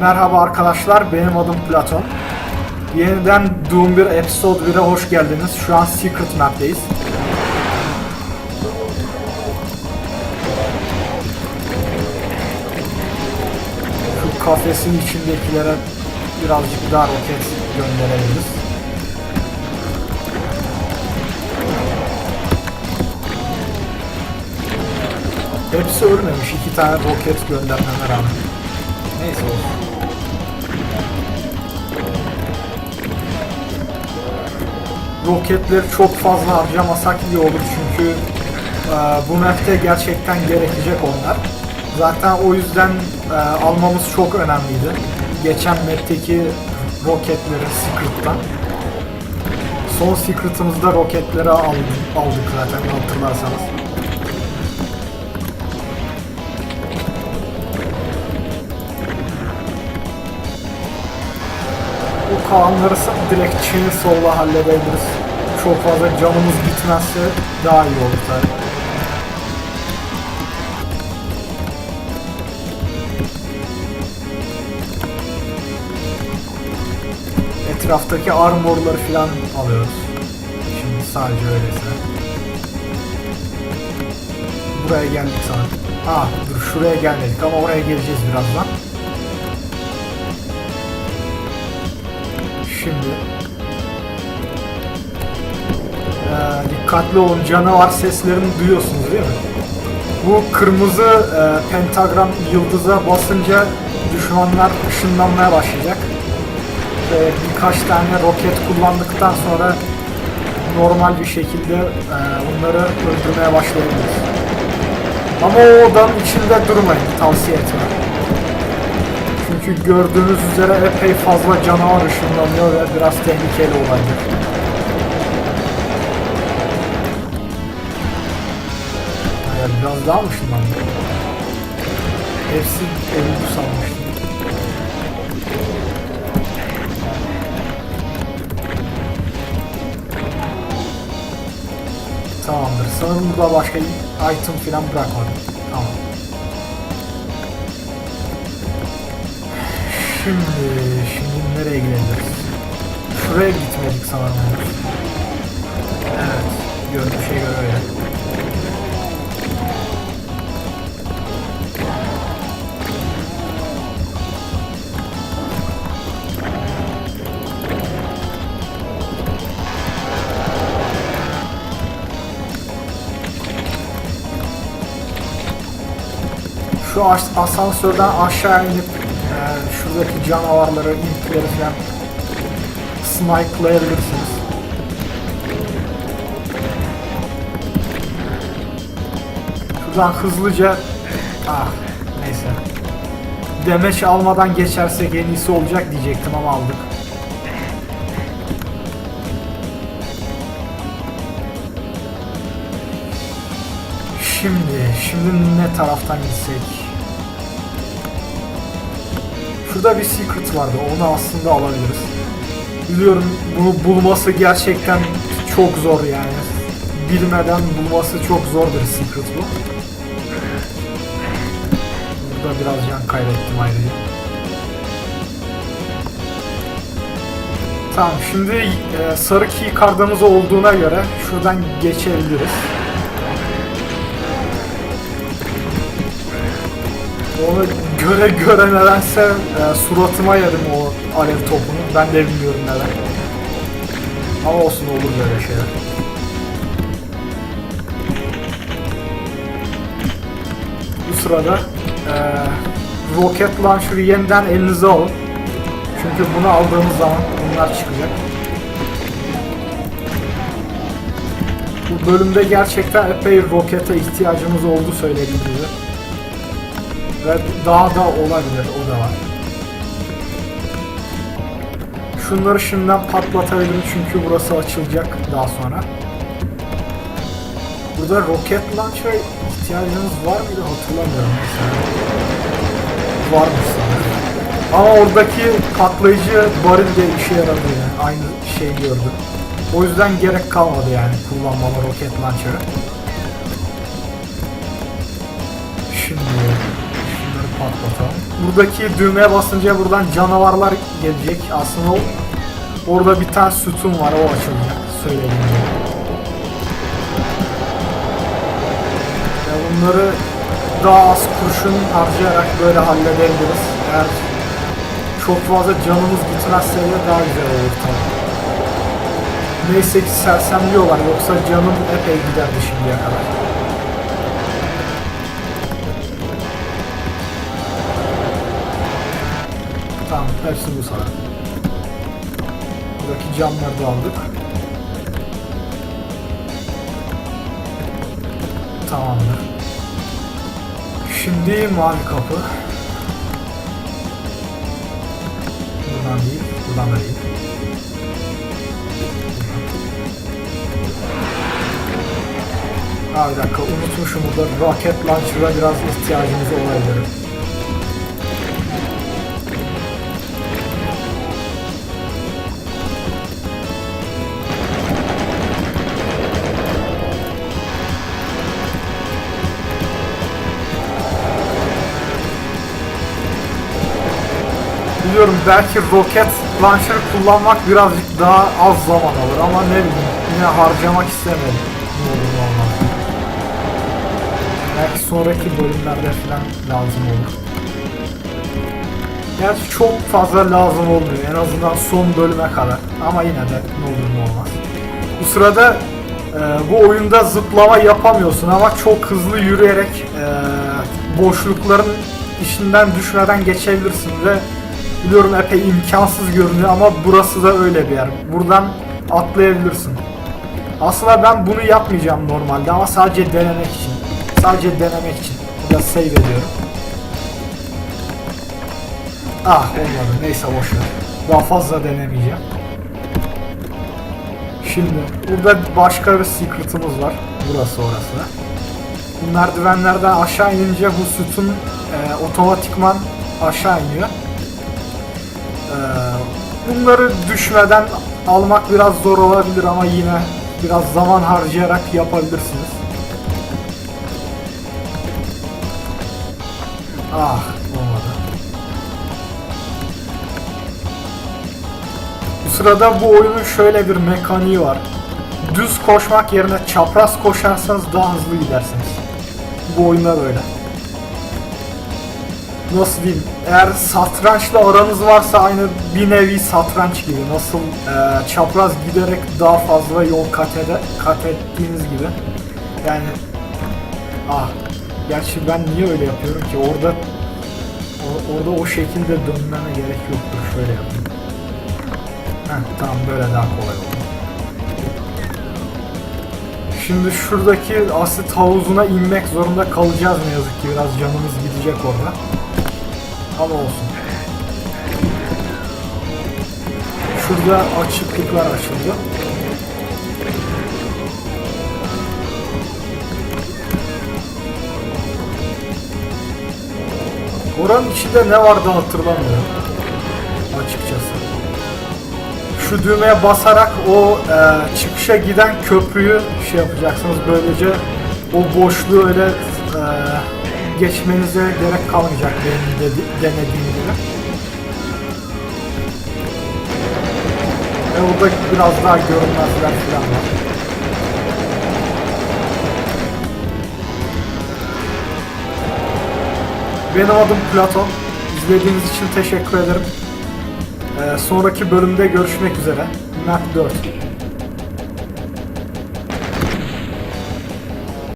Merhaba arkadaşlar, benim adım Platon. Yeniden Doom 1 Episode 1'e hoş geldiniz. Şu an Secret Map'teyiz. Şu kafesin içindekilere birazcık daha roket gönderebiliriz. Hepsi ölmemiş. iki tane roket göndermeme rağmen. Neyse olsun. Roketleri çok fazla harcamasak iyi olur çünkü e, bu map'te gerçekten gerekecek onlar. Zaten o yüzden e, almamız çok önemliydi. Geçen map'teki roketleri Secret'tan. Son Secret'ımızda roketleri aldık, aldık zaten hatırlarsanız. Kalanları direkt Chainsaw'la halledebiliriz. Çok fazla canımız gitmezse daha iyi olur tabii. Etraftaki armorları falan alıyoruz. Şimdi sadece öyleyse. Buraya geldik sanırım. Ah dur şuraya gelmedik ama oraya geleceğiz birazdan. Şimdi Ee, dikkatli olun canavar seslerini duyuyorsunuz değil mi? Bu kırmızı e, pentagram yıldıza basınca düşmanlar ışınlanmaya başlayacak. Ve birkaç tane roket kullandıktan sonra normal bir şekilde e, onları öldürmeye başlayabiliriz. Ama o odanın içinde durmayın tavsiye etmem. Çünkü gördüğünüz üzere epey fazla canavar ışınlanıyor ve biraz tehlikeli olabilir. Hayır, biraz daha mı ışınlandı? Hepsi öldü sanmıştım. Tamamdır. Sanırım burada başka item falan bırakmadım. Şimdi, şimdi nereye gidebiliriz? Şuraya gitmedik sanırım. Evet, gördüğüm şey göre öyle. Şu as- asansörden aşağı inip şuradaki canavarları, impleri falan snipelayabilirsiniz. Şuradan hızlıca ah neyse demeç almadan geçersek en iyisi olacak diyecektim ama aldık. Şimdi, şimdi ne taraftan gitsek? Şurada bir secret vardı, onu aslında alabiliriz. Biliyorum bunu bulması gerçekten çok zor yani. Bilmeden bulması çok zor bir secret bu. Burada biraz can kaybettim ayrıca. Tamam şimdi e, sarı key kardımız olduğuna göre şuradan geçebiliriz. Onu göre göre nedense e, suratıma yedim o alev topunu. Ben de bilmiyorum neden. Ama olsun olur böyle şeyler. Bu sırada e, roket launcher'ı yeniden elinize alın. Çünkü bunu aldığımız zaman bunlar çıkacak. Bu bölümde gerçekten epey rokete ihtiyacımız oldu söylediğim gibi. Ve daha da olabilir o da var. Şunları şimdiden patlatabilirim çünkü burası açılacak daha sonra. Burada roket launcher ihtiyacınız var mıydı hatırlamıyorum mesela. Varmış sanırım. Ama oradaki patlayıcı baril de işe yaradı yani. Aynı şeyi gördüm. O yüzden gerek kalmadı yani kullanmama roket launcher'ı. Şimdi patlatalım. buradaki düğmeye basınca buradan canavarlar gelecek. Aslında orada bir tane sütun var o açılacak. Söyleyeyim. Ya bunları daha az kurşun harcayarak böyle halledebiliriz. Eğer çok fazla canımız gitmezse de daha güzel olur tabii. Neyse ki sersemliyorlar yoksa canım epey giderdi şimdiye kadar. Hepsi bu sana. Buradaki camları da aldık. Tamamdır. Şimdi mavi kapı. Buradan değil, buradan da değil. Ha bir dakika unutmuşum burada rocket launcher'a biraz ihtiyacımız olabilir. Biliyorum belki roket launcher kullanmak birazcık daha az zaman alır ama ne bileyim yine harcamak istemedim. Belki sonraki bölümlerde falan lazım olur. Gerçi çok fazla lazım olmuyor en azından son bölüme kadar ama yine de ne olur ne olmaz. Bu sırada e, bu oyunda zıplama yapamıyorsun ama çok hızlı yürüyerek e, boşlukların içinden düşmeden geçebilirsin ve biliyorum epey imkansız görünüyor ama burası da öyle bir yer. Buradan atlayabilirsin. Aslında ben bunu yapmayacağım normalde ama sadece denemek için. Sadece denemek için. Burada save ediyorum. Ah olmadı. Neyse boşver. Daha fazla denemeyeceğim. Şimdi burada başka bir secret'ımız var. Burası orası. Bu merdivenlerden aşağı inince bu sütun e, otomatikman aşağı iniyor. E, bunları düşmeden almak biraz zor olabilir ama yine biraz zaman harcayarak yapabilirsiniz. Ah olmadı. Bu sırada bu oyunun şöyle bir mekaniği var. Düz koşmak yerine çapraz koşarsanız daha hızlı gidersiniz. Bu oyunda böyle. Nasıl diyeyim? Eğer satrançla aranız varsa aynı bir nevi satranç gibi. Nasıl e, çapraz giderek daha fazla yol kat, ede, kat ettiğiniz gibi. Yani ah gerçi ben niye öyle yapıyorum ki orada o- orada o şekilde dönmeme gerek yoktur. Şöyle yapayım. Heh, tamam böyle daha kolay oldu. Şimdi şuradaki asit havuzuna inmek zorunda kalacağız ne yazık ki. Biraz canımız gidecek orada. Ama olsun. Şurada açıklıklar açıldı. Oranın içinde ne vardı hatırlamıyorum. Açıkçası. Şu düğmeye basarak o e, çıkışa giden köprüyü şey yapacaksınız. Böylece o boşluğu öyle e, geçmenize gerek kalmayacak benim dedi, denediğim gibi. Ve orada biraz daha görünmezler falan var. Benim adım Platon. İzlediğiniz için teşekkür ederim. Ee, sonraki bölümde görüşmek üzere. Map 4.